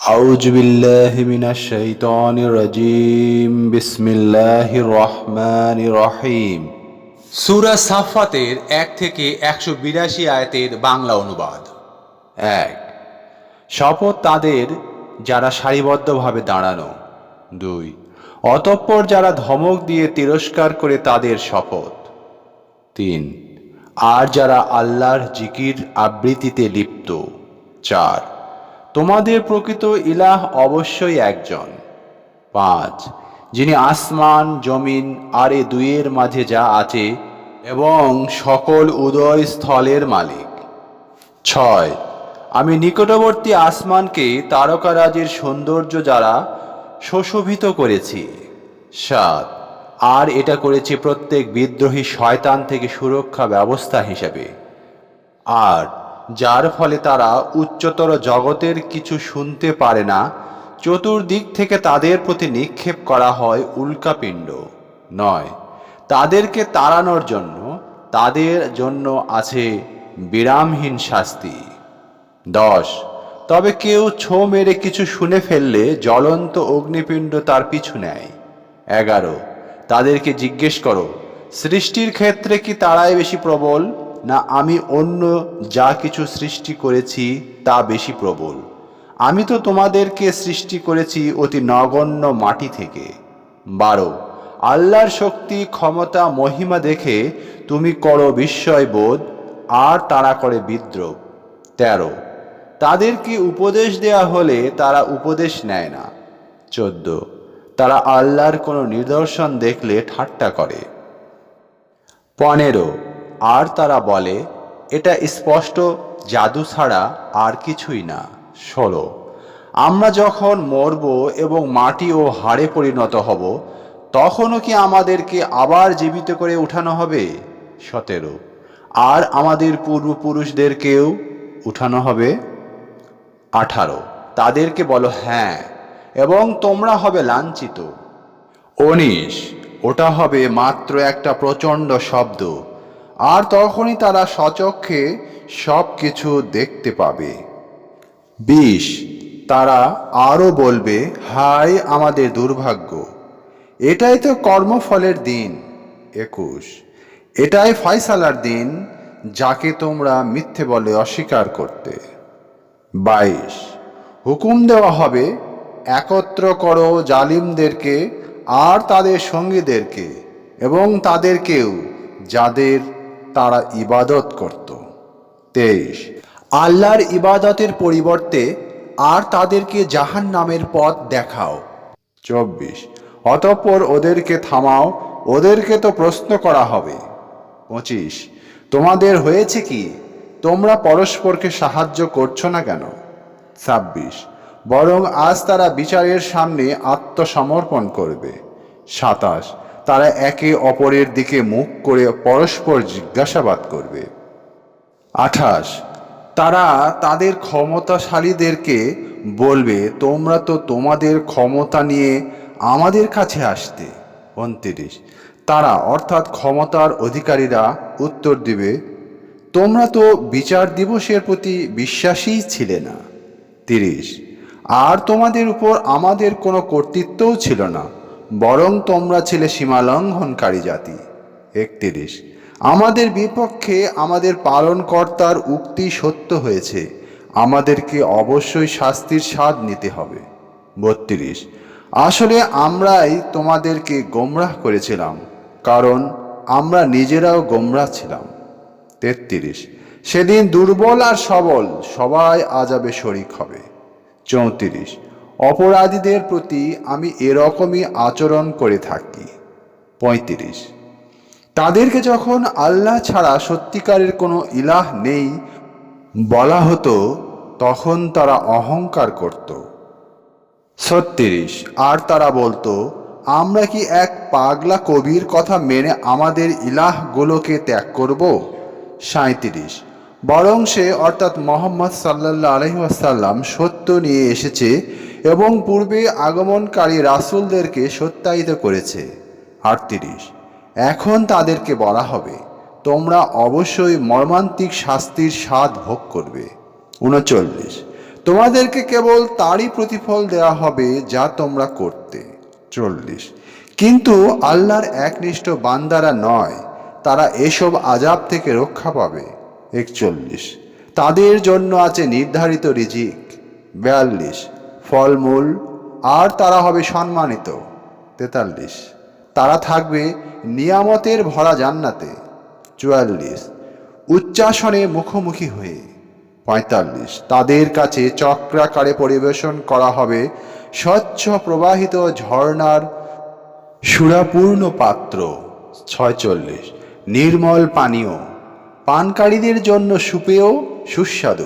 أعوذ بالله من الشيطان الرجيم بسم الله الرحمن الرحيم সুরা সাফাতের এক থেকে একশো বিরাশি আয়াতের বাংলা অনুবাদ এক শপথ তাদের যারা সারিবদ্ধভাবে দাঁড়ানো দুই অতঃপর যারা ধমক দিয়ে তিরস্কার করে তাদের শপথ তিন আর যারা আল্লাহর জিকির আবৃত্তিতে লিপ্ত চার তোমাদের প্রকৃত ইলাহ অবশ্যই একজন। পাঁচ, যিনি আসমান, জমিন আর এ দুইয়ের মাঝে যা আছে এবং সকল উদয় স্থলের মালিক। ছয়, আমি নিকটবর্তী আসমানকে তারকারাজের সৌন্দর্য যারা সুশোভিত করেছি। সাত, আর এটা করেছি প্রত্যেক বিদ্রোহী শয়তান থেকে সুরক্ষা ব্যবস্থা হিসেবে। আর যার ফলে তারা উচ্চতর জগতের কিছু শুনতে পারে না, চতুর্দিক থেকে তাদের প্রতি নিক্ষেপ করা হয় উল্কাপিণ্ড। নয়, তাদেরকে তাড়ানোর জন্য তাদের জন্য আছে বিরামহীন শাস্তি। দশ, তবে কেউ ছো মেরে কিছু শুনে ফেললে জ্বলন্ত অগ্নিপিণ্ড তার পিছু নেয়। এগারো, তাদেরকে জিজ্ঞেস করো, সৃষ্টির ক্ষেত্রে কি তারাই বেশি প্রবল? না আমি অন্য যা কিছু সৃষ্টি করেছি তা বেশি প্রবল। আমি তো তোমাদেরকে সৃষ্টি করেছি অতি নগণ্য মাটি থেকে। বারো, আল্লাহর শক্তি, ক্ষমতা, মহিমা দেখে তুমি করো বিস্ময় বোধ, আর তারা করে বিদ্রোহ। তেরো, তাদেরকে উপদেশ দেয়া হলে তারা উপদেশ নেয় না। চোদ্দ, তারা আল্লাহর কোনো নিদর্শন দেখলে ঠাট্টা করে। পনেরো আর তারা বলে, এটা স্পষ্ট, জাদু ছাড়া আর কিছুই না। ষোলো, আমরা যখন মরব এবং মাটি ও হাড়ে পরিণত হব, তখনও কি আমাদেরকে আবার জীবিত করে উঠানো হবে? সতেরো, আর আমাদের পূর্বপুরুষদেরকেও উঠানো হবে? আঠারো, তাদেরকে বলো হ্যাঁ এবং তোমরা হবে লাঞ্ছিত। উনিশ, ওটা হবে মাত্র একটা প্রচণ্ড শব্দ। আর তখনই তারা সচক্ষে সব কিছু দেখতে পাবে। বিশ, তারা আরও বলবে, হায় আমাদের দুর্ভাগ্য। এটাই তো কর্মফলের দিন। একুশ, এটাই ফয়সালার দিন, যাকে তোমরা মিথ্যে বলে অস্বীকার করতে। বাইশ, হুকুম দেওয়া হবে, একত্র করো জালিমদেরকে আর তাদের সঙ্গীদেরকে এবং তাদেরকেও যাদের তারা ইবাদত করত। তেইশ, আল্লাহর ইবাদতের পরিবর্তে আর তাদেরকে জাহান নামের পথ দেখাও। চব্বিশ, অতঃপর ওদেরকে থামাও, ওদেরকে তো প্রশ্ন করা হবে। পঁচিশ, তোমাদের হয়েছে কি? তোমরা পরস্পরকে সাহায্য করছ না কেন? ছাব্বিশ, বরং আজ তারা বিচারের সামনে আত্মসমর্পণ করবে। সাতাশ তারা একে অপরের দিকে মুখ করে পরস্পর জিজ্ঞাসাবাদ করবে। আঠাশ, তারা তাদের ক্ষমতাশালীদেরকে বলবে, তোমরা তো তোমাদের ক্ষমতা নিয়ে আমাদের কাছে আসতে। উনত্রিশ, তারা অর্থাৎ ক্ষমতার অধিকারীরা উত্তর দিবে, তোমরা তো বিচার দিবসের প্রতি বিশ্বাসী ছিলে না। তিরিশ, আর তোমাদের উপর আমাদের কোনো কর্তৃত্বও ছিল না। বরং তোমরা ছিলে সীমালঙ্ঘনকারী জাতি। একত্রিশ। আমাদের বিপক্ষে আমাদের পালনকর্তার উক্তি সত্য হয়েছে। আমাদেরকে অবশ্যই শাস্তির স্বাদ নিতে হবে। বত্রিশ। আসলে আমরাই তোমাদেরকে গোমরাহ করেছিলাম, কারণ আমরা নিজেরাও গোমরাহ ছিলাম। তেত্রিশ। সেদিন দুর্বল আর সবল সবাই আজাবে শরিক হবে। চৌত্রিশ। অপরাধীদের প্রতি আমি এরকমই আচরণ করে থাকি। পঁয়ত্রিশ। তাদেরকে যখন আল্লাহ ছাড়া সত্যিকারের কোনো ইলাহ নেই বলা হতো, তখন তারা অহংকার করত। ছত্রিশ। আর তারা বলতো, আমরা কি এক পাগলা কবির কথা মেনে আমাদের ইলাহগুলোকে ত্যাগ করব? সাঁত্রিশ বরং সে অর্থাৎ মোহাম্মদ সাল্লাহ আলহিহাসাল্লাম সত্য নিয়ে এসেছে এবং পূর্বে আগমনকারী রাসূলদেরকে সত্যায়িত করেছে। আটত্রিশ, এখন তাদেরকে বলা হবে, তোমরা অবশ্যই মর্মান্তিক শাস্তির স্বাদ ভোগ করবে। উনচল্লিশ, তোমাদেরকে কেবল তারই প্রতিফল দেওয়া হবে যা তোমরা করতে। চল্লিশ, কিন্তু আল্লাহর একনিষ্ঠ বান্দারা নয়, তারা এসব আজাব থেকে রক্ষা পাবে। একচল্লিশ, তাদের জন্য আছে নির্ধারিত রিজিক। বিয়াল্লিশ ফলমূল, আর তারা হবে সম্মানিত। তেতাল্লিশ। তারা থাকবে নিয়ামতের ভরা জান্নাতে। চুয়াল্লিশ। উচ্চাসনে মুখোমুখি হয়ে। পঁয়তাল্লিশ। তাদের কাছে চক্রাকারে পরিবেশন করা হবে স্বচ্ছ প্রবাহিত ঝর্ণার সুরাপূর্ণ পাত্র। ছয়চল্লিশ। নির্মল পানীয়। পানকারীদের জন্য সুপেয়, সুস্বাদু।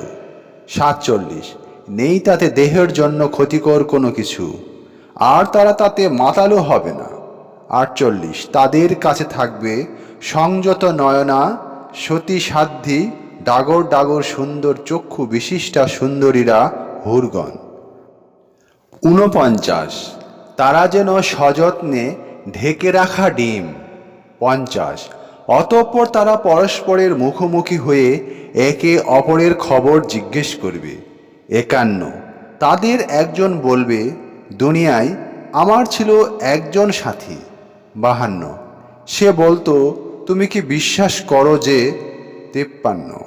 সাতচল্লিশ। নেই তাতে দেহের জন্য ক্ষতিকর কোনো কিছু। আর তারা তাতে মাতালো হবে না। আটচল্লিশ, তাদের কাছে থাকবে সংযত নয়না সতী সাধ্যী ডাগর ডাগর সুন্দর চক্ষু বিশিষ্টা সুন্দরীরা হুরগণ। ঊনপঞ্চাশ, তারা যেন সযত্নে ঢেকে রাখা ডিম। পঞ্চাশ, অতঃপর তারা পরস্পরের মুখোমুখি হয়ে একে অপরের খবর জিজ্ঞেস করবে। একান্ন। তাদের একজন বলবে, দুনিয়ায় আমার ছিল একজন সাথী। বাহান্ন। সে বলতো, তুমি কি বিশ্বাস করো যে তেপ্পান্ন?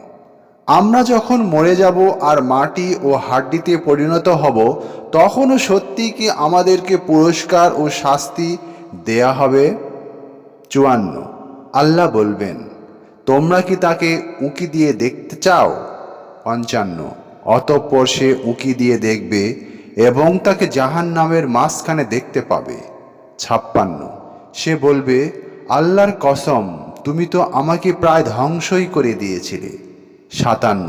আমরা যখন মরে যাব আর মাটি ও হাড্ডিতে পরিণত হব, তখনও সত্যি কি আমাদেরকে পুরস্কার ও শাস্তি দেয়া হবে? চুয়ান্ন। আল্লাহ বলবেন, তোমরা কি তাকে উঁকি দিয়ে দেখতে চাও? পঞ্চান্ন। অতঃপর সে উঁকি দিয়ে দেখবে এবং তাকে জাহান নামের মাঝখানে দেখতে পাবে। ছাপ্পান্ন। সে বলবে, আল্লাহর কসম, তুমি তো আমাকে প্রায় ধ্বংসই করে দিয়েছিলে। সাতান্ন।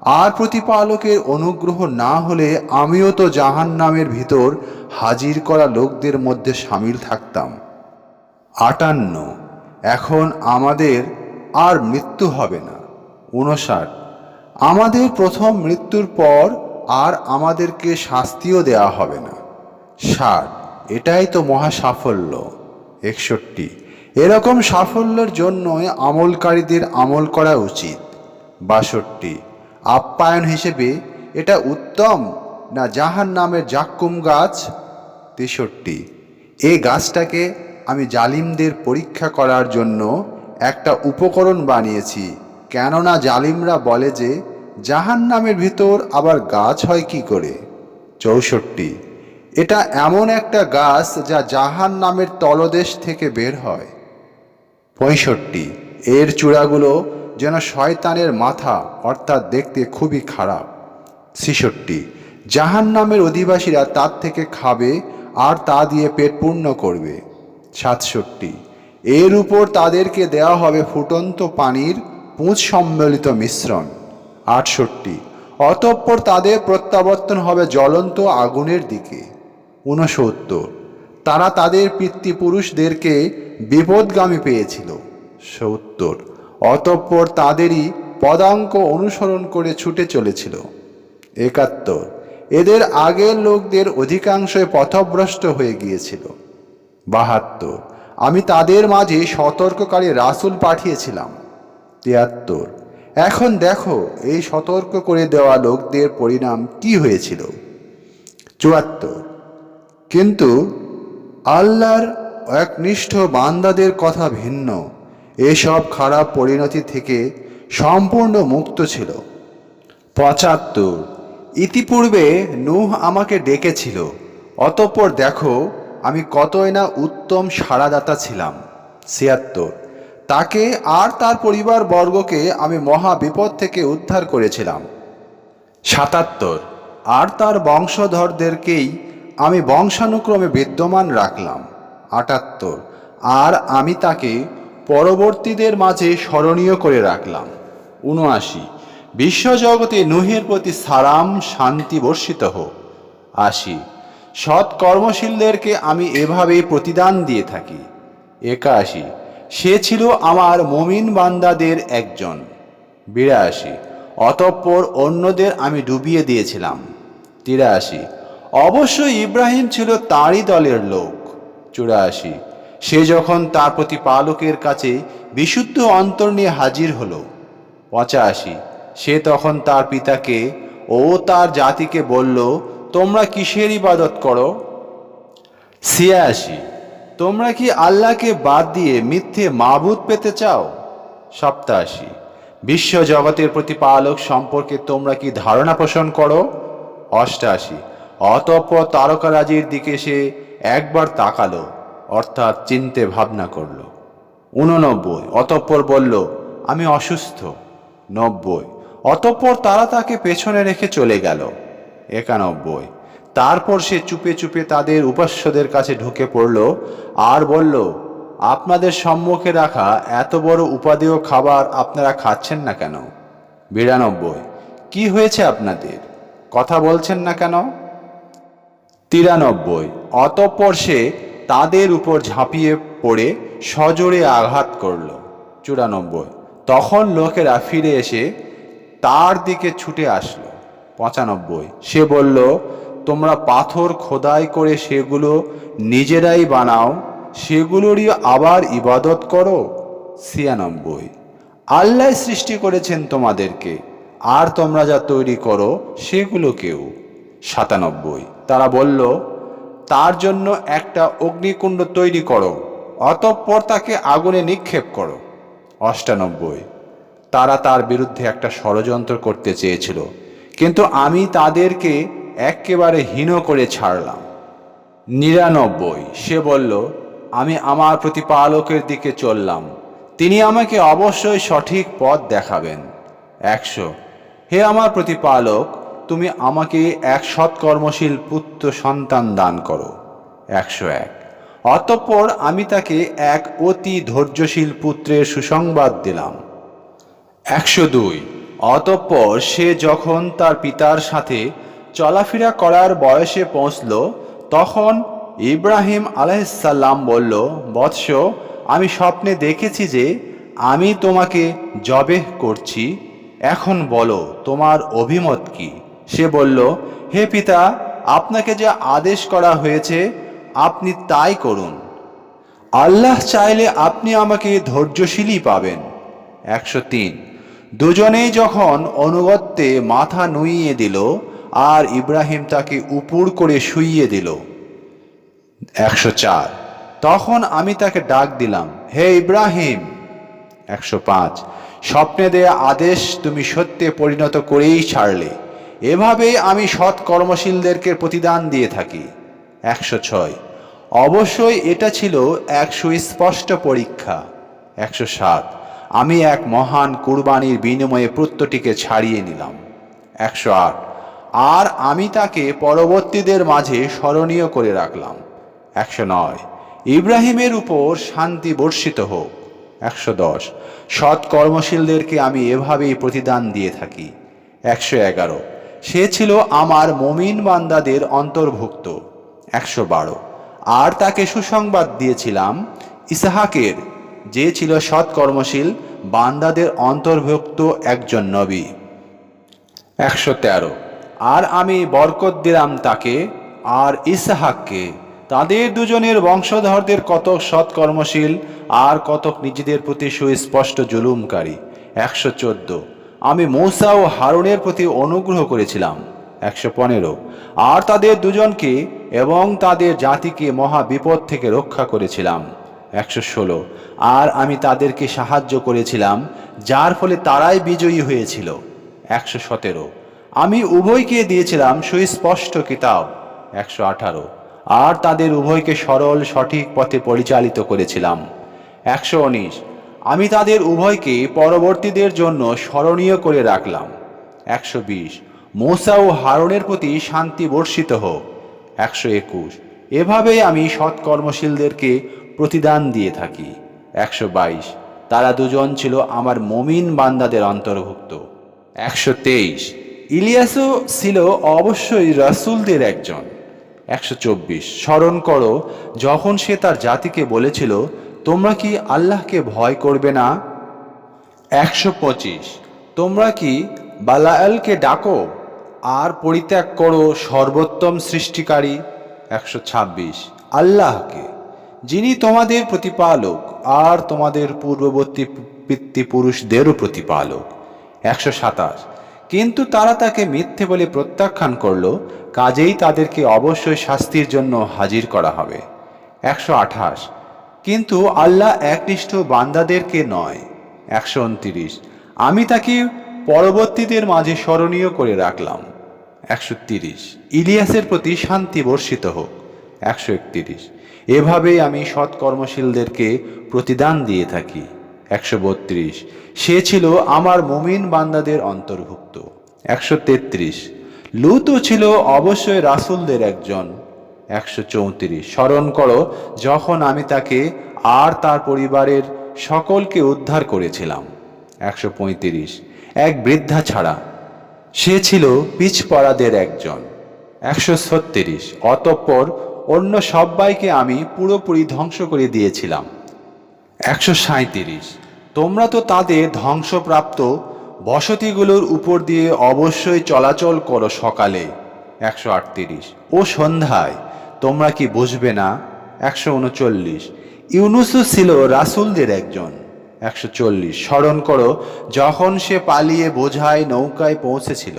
আর প্রতিপালকের অনুগ্রহ না হলে আমিও তো জাহান নামের ভিতর হাজির করা লোকদের মধ্যে সামিল থাকতাম। আটান্ন। এখন আমাদের আর মৃত্যু হবে না। উনষাট আমাদের প্রথম মৃত্যুর পর আর আমাদেরকে শাস্তিও দেওয়া হবে না। ষাট। এটাই তো মহা সাফল্য একষট্টি। এরকম সাফল্যের জন্যই আমলকারীদের আমল করা উচিত। বাষট্টি। আপ্যায়ন হিসেবে এটা উত্তম না জাহান নামের জাক্কুম গাছ? তেষট্টি। এ গাছটাকে আমি জালিমদের পরীক্ষা করার জন্য একটা উপকরণ বানিয়েছি। কেননা জালিমরা বলে যে জাহান নামের ভিতর আবার গাছ হয় কি করে? চৌষট্টি। এটা এমন একটা গাছ যা জাহান নামের তলদেশ থেকে বের হয়। পঁয়ষট্টি। এর চূড়াগুলো যেন শয়তানের মাথা, অর্থাৎ দেখতে খুবই খারাপ। ছেষট্টি। জাহান নামের অধিবাসীরা তার থেকে খাবে আর তা দিয়ে পেট পূর্ণ করবে। সাতষট্টি। এর উপর তাদেরকে দেওয়া হবে ফুটন্ত পানির পুঁজ সম্মিলিত মিশ্রণ। আটষট্টি। অতঃপর তাদের প্রত্যাবর্তন হবে জ্বলন্ত আগুনের দিকে। ঊনসত্তর। তারা তাদের পিতৃপুরুষদেরকে বিপদগামী পেয়েছিল। সত্তর। অতঃপর তাদেরই পদাঙ্ক অনুসরণ করে ছুটে চলেছিল। একাত্তর। এদের আগের লোকদের অধিকাংশই পথভ্রষ্ট হয়ে গিয়েছিল। বাহাত্তর। আমি তাদের মাঝে সতর্ককারী রাসুল পাঠিয়েছিলাম। তিয়াত্তর। এখন দেখো, এই সতর্ক করে দেওয়া লোকদের পরিণাম কি হয়েছিল? চুয়াত্তর। কিন্তু আল্লাহর একনিষ্ঠ বান্দাদের কথা ভিন্ন। এসব খারাপ পরিণতি থেকে সম্পূর্ণ মুক্ত ছিল। পঁচাত্তর। ইতিপূর্বে নূহ আমাকে ডেকেছিল। অতঃপর দেখো, আমি কতই না উত্তম সাড়াদাতা ছিলাম। ছিয়াত্তর। তাকে আর তার পরিবার বর্গকে আমি মহা বিপদ থেকে উদ্ধার করেছিলাম। সাতাত্তর। আর তার বংশধরদেরকেই আমি বংশানুক্রমে বিদ্যমান রাখলাম। আটাত্তর। আর আমি তাকে পরবর্তীদের মাঝে স্মরণীয় করে রাখলাম। উনআশি। বিশ্বজগতে নুহের প্রতি সারাম শান্তি বর্ষিত হোক। আশি। সৎ কর্মশীলদেরকে আমি এভাবে প্রতিদান দিয়ে থাকি। একাশি। সে ছিল আমার মমিন বান্দাদের একজন। বিরাশি। অতঃপর অন্যদের আমি ডুবিয়ে দিয়েছিলাম। তিরাশি। অবশ্যই ইব্রাহিম ছিল তাঁরই দলের লোক। চুরাশি। সে যখন তার প্রতিপালকের কাছে বিশুদ্ধ অন্তর নিয়ে হাজির হলো। পঁচাশি। সে তখন তার পিতাকে ও তার জাতিকে বলল, তোমরা কিসের ইবাদত করো? ছিয়াশি। তোমরা কি আল্লাহকে বাদ দিয়ে মিথ্যে মাবুদ পেতে চাও? সপ্তাশি, বিশ্ব জগতের প্রতিপালক সম্পর্কে তোমরা কি ধারণা পোষণ করো? অষ্টাশি, অতঃপর তারকারাজির দিকে সে একবার তাকালো, অর্থাৎ চিনতে ভাবনা করল। উননব্বই অতঃপর বলল, আমি অসুস্থ। নব্বই, অতঃপর তারা তাকে পেছনে রেখে চলে গেল। একানব্বই তারপর সে চুপে চুপে তাদের উপাস্যদের কাছে ঢুকে পড়ল আর বলল, আপনাদের সম্মুখে রাখা এত বড় উপাদেয় খাবার আপনারা খাচ্ছেন না কেন? বিরানব্বই। কি হয়েছে আপনাদের? কথা বলছেন না কেন? তিরানব্বই। অতঃপর সে তাদের উপর ঝাঁপিয়ে পড়ে সজোরে আঘাত করল। চুরানব্বই। তখন লোকেরা ফিরে এসে তার দিকে ছুটে আসলো। পঁচানব্বই। সে বলল তোমরা পাথর খোদাই করে সেগুলো নিজেরাই বানাও, সেগুলোরই আবার ইবাদত করো। ছিয়ানব্বই। আল্লাহ সৃষ্টি করেছেন তোমাদেরকে, আর তোমরা যা তৈরি করো সেগুলোকেও। সাতানব্বই। তারা বলল, তার জন্য একটা অগ্নিকুণ্ড তৈরি করো, অতঃপর তাকে আগুনে নিক্ষেপ করো। অষ্টানব্বই। তারা তার বিরুদ্ধে একটা ষড়যন্ত্র করতে চেয়েছিল, কিন্তু আমি তাদেরকে একেবারে হীন করে ছাড়লাম। নিরানব্বই। সে বলল, আমি আমার প্রতিপালকের দিকে চললাম। তিনি আমাকে অবশ্যই সঠিক পথ দেখাবেন। একশো। হে আমার প্রতিপালক, তুমি আমাকে এক সৎকর্মশীল পুত্র সন্তান দান করো। একশো এক। অতঃপর আমি তাকে এক অতি ধৈর্যশীল পুত্রের সুসংবাদ দিলাম। একশো দুই। অতঃপর সে যখন তার পিতার সাথে চলাফেরা করার বয়সে পৌঁছল, তখন ইব্রাহিম আলাইসাল্লাম বলল, বৎস, আমি স্বপ্নে দেখেছি যে আমি তোমাকে জবেহ করছি। এখন বলো, তোমার অভিমত কি? সে বলল, হে পিতা, আপনাকে যা আদেশ করা হয়েছে, আপনি তাই করুন। আল্লাহ চাইলে আপনি আমাকে ধৈর্যশীলই পাবেন। একশো তিন। দুজনেই যখন অনুগত্যে মাথা নুইয়ে দিল আর ইব্রাহিম তাকে উপুর করে শুইয়ে দিল। একশো চার। তখন আমি তাকে ডাক দিলাম, হে ইব্রাহিম! একশো পাঁচ। স্বপ্নে দেয়া আদেশ তুমি সত্যে পরিণত করেই ছাড়লে। এভাবেই আমি সৎ কর্মশীলদেরকে প্রতিদান দিয়ে থাকি। একশো ছয়। অবশ্যই এটা ছিল এক সুস্পষ্ট পরীক্ষা। একশো সাত। আমি এক মহান কুরবানির বিনিময়ে প্রত্যটিকে ছাড়িয়ে নিলাম। একশো আট। আর আমি তাকে পরবর্তীদের মাঝে স্মরণীয় করে রাখলাম। একশো নয়। ইব্রাহিমের উপর শান্তি বর্ষিত হোক। একশো দশ। সৎ কর্মশীলদেরকে আমি এভাবেই প্রতিদান দিয়ে থাকি। একশো এগারো। সে ছিল আমার মমিন বান্দাদের অন্তর্ভুক্ত। একশো বারো। আর তাকে সুসংবাদ দিয়েছিলাম, ইসাহাকের, যে ছিল সৎ কর্মশীল, বান্দাদের অন্তর্ভুক্ত একজন নবী। একশো তেরো। আর আমি বরকত দিলাম তাকে আর ইসাহাককে। তাদের দুজনের বংশধরদের কতক সৎকর্মশীল আর কতক নিজেদের প্রতি সুস্পষ্ট জুলুমকারী। একশো চোদ্দ। আমি মৌসা ও হারুনের প্রতি অনুগ্রহ করেছিলাম। একশো পনেরো। আর তাদের দুজনকে এবং তাদের জাতিকে মহা বিপদ থেকে রক্ষা করেছিলাম। একশো ষোলো। আর আমি তাদেরকে সাহায্য করেছিলাম, যার ফলে তারাই বিজয়ী হয়েছিল। একশো সতেরো। আমি উভয়কে দিয়েছিলাম সুস্পষ্ট কিতাব, একশো আঠারো। আর তাদের উভয়কে সরল, সঠিক পথে পরিচালিত করেছিলাম, একশো উনিশ। আমি তাদের উভয়কে পরবর্তীদের জন্য স্মরণীয় করে রাখলাম, একশো বিশ। মৌসা ও হারনের প্রতি শান্তি বর্ষিত হোক, একশো একুশ। এভাবেই আমি সৎকর্মশীলদেরকে প্রতিদান দিয়ে থাকি, একশো বাইশ। তারা দুজন ছিল আমার মমিন বান্দাদের অন্তর্ভুক্ত, একশো তেইশ। ইলিয়াসও ছিল অবশ্যই রাসুলদের একজন। একশো চব্বিশ, স্মরণ করো, যখন সে তার জাতিকে বলেছিল, তোমরা কি আল্লাহকে ভয় করবে না? একশো পঁচিশ, তোমরা কি বালায়ালকে ডাকো আর পরিত্যাগ করো সর্বোত্তম সৃষ্টিকারী? একশো ছাব্বিশ, আল্লাহকে, যিনি তোমাদের প্রতিপালক আর তোমাদের পূর্ববর্তী পিতৃপুরুষদেরও প্রতিপালক। একশো সাতাশ কিন্তু তারা তাকে মিথ্যে বলে প্রত্যাখ্যান করল, কাজেই তাদেরকে অবশ্যই শাস্তির জন্য হাজির করা হবে। একশো আঠাশ। কিন্তু আল্লাহ একনিষ্ঠ বান্দাদেরকে নয়। একশো উনতিরিশ। আমি তাকে পরবর্তীদের মাঝে স্মরণীয় করে রাখলাম। একশো তিরিশ। ইলিয়াসের প্রতি শান্তি বর্ষিত হোক। একশো একতিরিশ। এভাবেই আমি সৎকর্মশীলদেরকে প্রতিদান দিয়ে থাকি। একশো বত্রিশ। সে ছিল আমার মুমিন বান্দাদের অন্তর্ভুক্ত। একশো তেত্রিশ। লুতও ছিল অবশ্যই রাসুলদের একজন। একশো চৌত্রিশ। স্মরণ করো, যখন আমি তাকে আর তার পরিবারের সকলকে উদ্ধার করেছিলাম। একশো পঁয়ত্রিশ। এক বৃদ্ধা ছাড়া। সে ছিল পিছপড়াদের একজন। একশো ছত্রিশ। অতঃপর অন্য সবাইকে আমি পুরোপুরি ধ্বংস করে দিয়েছিলাম। একশো সাঁত্রিশ তোমরা তো তাদের ধ্বংসপ্রাপ্ত বসতিগুলোর উপর দিয়ে অবশ্যই চলাচল করো সকালে। একশো আটত্রিশ। ও সন্ধ্যায়, তোমরা কি বুঝবে না? একশো উনচল্লিশ। ইউনুসু ছিল রাসুলদের একজন। একশো চল্লিশ। স্মরণ করো, যখন সে পালিয়ে বোঝায় নৌকায় পৌঁছেছিল।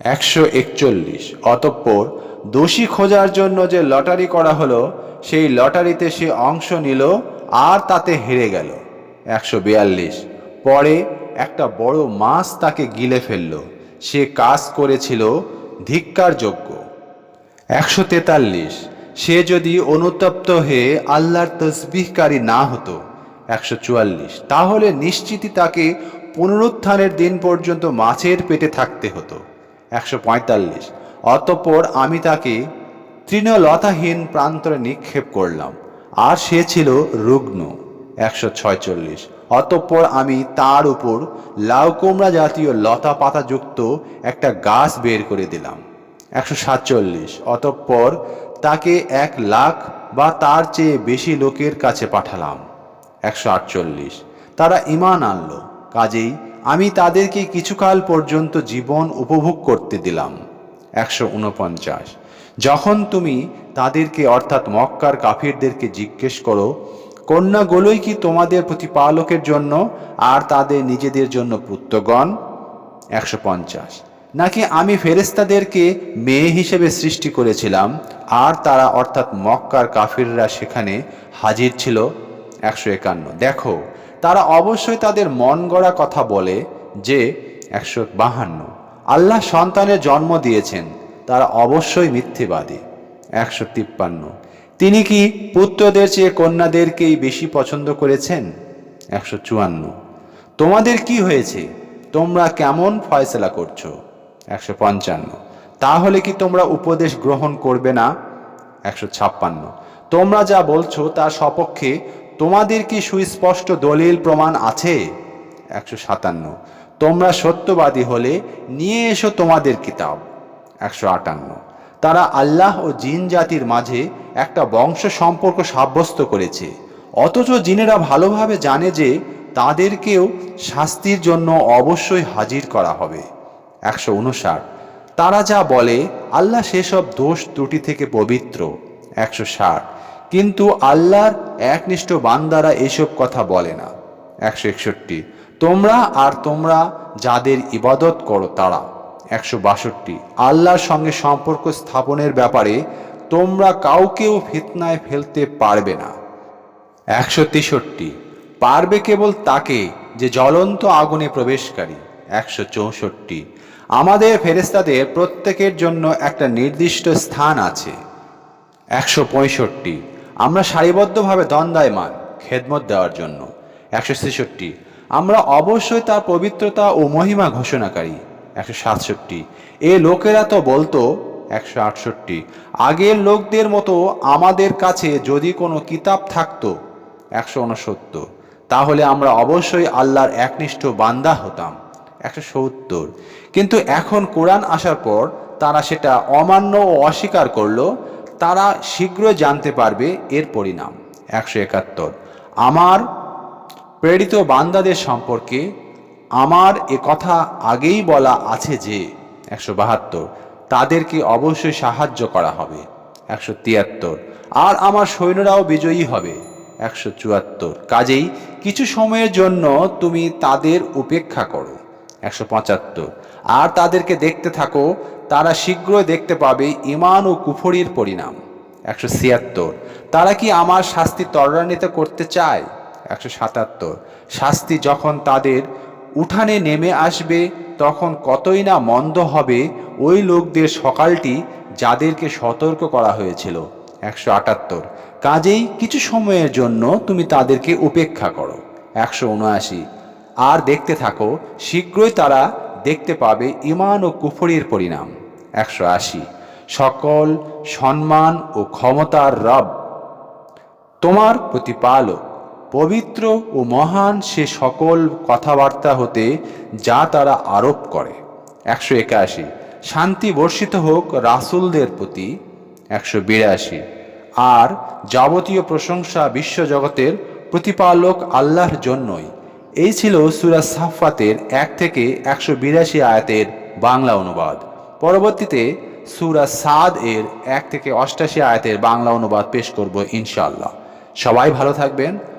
একশো একচল্লিশ। অতঃপর দোষী খোঁজার জন্য যে লটারি করা হলো, সেই লটারিতে সে অংশ নিল আর তাতে হেরে গেল। একশো বিয়াল্লিশ। পরে একটা বড় মাছ তাকে গিলে ফেলল। সে কাজ করেছিল ধিক্কারযোগ্য একশো তেতাল্লিশ। সে যদি অনুতপ্ত হয়ে আল্লাহর তসবিহকারী না হতো, একশো চুয়াল্লিশ। তাহলে নিশ্চিতই তাকে পুনরুত্থানের দিন পর্যন্ত মাছের পেটে থাকতে হতো। একশো পঁয়তাল্লিশ। অতঃপর আমি তাকে তৃণলতাহীন প্রান্তরে নিক্ষেপ করলাম। আর সে ছিল রুগ্ন, একশো ছয়চল্লিশ। অতঃপর আমি তার উপর লাউ কুমড়া জাতীয় লতা পাতাযুক্ত একটা গাছ বের করে দিলাম, একশো সাতচল্লিশ। অতঃপর তাকে এক লাখ বা তার চেয়ে বেশি লোকের কাছে পাঠালাম, একশো আটচল্লিশ। তারা ইমান আনলো, কাজেই আমি তাদেরকে কিছুকাল পর্যন্ত জীবন উপভোগ করতে দিলাম, একশো উনপঞ্চাশ। যখন তুমি তাদেরকে, অর্থাৎ মক্কার কাফিরদেরকে জিজ্ঞেস করো কন্যাগুলোই কি তোমাদের প্রতিপালকের জন্য আর তাদের নিজেদের জন্য পুত্রগণ? একশো পঞ্চাশ। নাকি আমি ফেরেস্তাদেরকে মেয়ে হিসেবে সৃষ্টি করেছিলাম, আর তারা, অর্থাৎ মক্কার কাফিররা সেখানে হাজির ছিল? একশো একান্ন। দেখো, তারা অবশ্যই তাদের মন গড়া কথা বলে যে, একশো বাহান্ন। আল্লাহ সন্তানের জন্ম দিয়েছেন। তারা অবশ্যই মিথ্যেবাদী। একশো তিপ্পান্ন। তিনি কি পুত্রদের চেয়ে কন্যাদেরকেই বেশি পছন্দ করেছেন? একশো চুয়ান্ন। তোমাদের কি হয়েছে? তোমরা কেমন ফয়সলা করছ? একশো পঞ্চান্ন। তাহলে কি তোমরা উপদেশ গ্রহণ করবে না? একশো ছাপ্পান্ন। তোমরা যা বলছো তার সপক্ষে তোমাদের কি সুস্পষ্ট দলিল প্রমাণ আছে? একশো সাতান্ন। তোমরা সত্যবাদী হলে নিয়ে এসো তোমাদের কিতাব। একশো আটান্ন। তারা আল্লাহ ও জিন জাতির মাঝে একটা বংশ সম্পর্ক সাব্যস্ত করেছে। অথচ জিনেরা ভালোভাবে জানে যে তাদেরকেও শাস্তির জন্য অবশ্যই হাজির করা হবে। একশো উনষাট। তারা যা বলে, আল্লাহ সেসব দোষ ত্রুটি থেকে পবিত্র। একশো ষাট। কিন্তু আল্লাহর একনিষ্ঠ বান্দারা এসব কথা বলে না। একশো একষট্টি। তোমরা আর তোমরা যাদের ইবাদত করো তারা। একশো বাষট্টি। আল্লাহর সঙ্গে সম্পর্ক স্থাপনের ব্যাপারে তোমরা কাউকেও ফিতনায় ফেলতে পারবে না। একশো তেষট্টি। পারবে কেবল তাকে যে জ্বলন্ত আগুনে প্রবেশকারী। একশো চৌষট্টি। আমাদের ফেরেস্তাদের প্রত্যেকের জন্য একটা নির্দিষ্ট স্থান আছে। একশো পঁয়ষট্টি। আমরা সারিবদ্ধভাবে দ্বন্দ্বায়মান খেদমত দেওয়ার জন্য। একশো ছেষট্টি। আমরা অবশ্যই তার পবিত্রতা ও মহিমা ঘোষণাকারী। একশো সাতষট্টি। এ লোকেরা তো বলতো একশো আটষট্টি। আগের লোকদের মতো আমাদের কাছে যদি কোনো কিতাব থাকতো একশো উনসত্তর। তাহলে আমরা অবশ্যই আল্লাহর একনিষ্ঠ বান্দা হতাম, একশো সত্তর। কিন্তু এখন কোরআন আসার পর তারা সেটা অমান্য ও অস্বীকার করল, তারা শীঘ্রই জানতে পারবে এর পরিণাম, একশো একাত্তর। আমার প্রেরিত বান্দাদের সম্পর্কে আমার এ কথা আগেই বলা আছে যে, একশো বাহাত্তর, তাদেরকে অবশ্যই সাহায্য করা হবে। একশো তিয়াত্তর, আর আমার সৈন্যরাও বিজয়ী হবে। একশো চুয়াত্তর, কাজেই কিছু সময়ের জন্য তুমি তাদের উপেক্ষা করো। একশো পঁচাত্তর, আর তাদেরকে দেখতে থাকো, তারা শীঘ্রই দেখতে পাবে ইমান ও কুফরির পরিণাম। একশো ছিয়াত্তর, তারা কি আমার শাস্তি ত্বরান্বিত করতে চায়? একশো সাতাত্তর, শাস্তি যখন তাদের উঠানে নেমে আসবে, তখন কতই না মন্দ হবে ওই লোকদের সকালটি যাদেরকে সতর্ক করা হয়েছিল। একশো আটাত্তর। কাজেই কিছু সময়ের জন্য তুমি তাদেরকে উপেক্ষা করো। একশো উনআশি। আর দেখতে থাকো, শীঘ্রই তারা দেখতে পাবে ইমান ও কুফরির পরিণাম। একশো আশি। সকল সম্মান ও ক্ষমতার রব তোমার প্রতিপালক। পবিত্র ও মহান সে সকল কথাবার্তা হতে যা তারা আরোপ করে। একশো একাশি। শান্তি বর্ষিত হোক রাসুলদের প্রতি। একশো বিরাশি। আর যাবতীয় প্রশংসা বিশ্বজগতের প্রতিপালক আল্লাহর জন্যই। এই ছিল সুরা সাফাতের এক থেকে একশো বিরাশি আয়াতের বাংলা অনুবাদ। পরবর্তীতে সুরা সাদ এর এক থেকে অষ্টাশি আয়াতের বাংলা অনুবাদ পেশ করব ইনশাল্লাহ সবাই ভালো থাকবেন।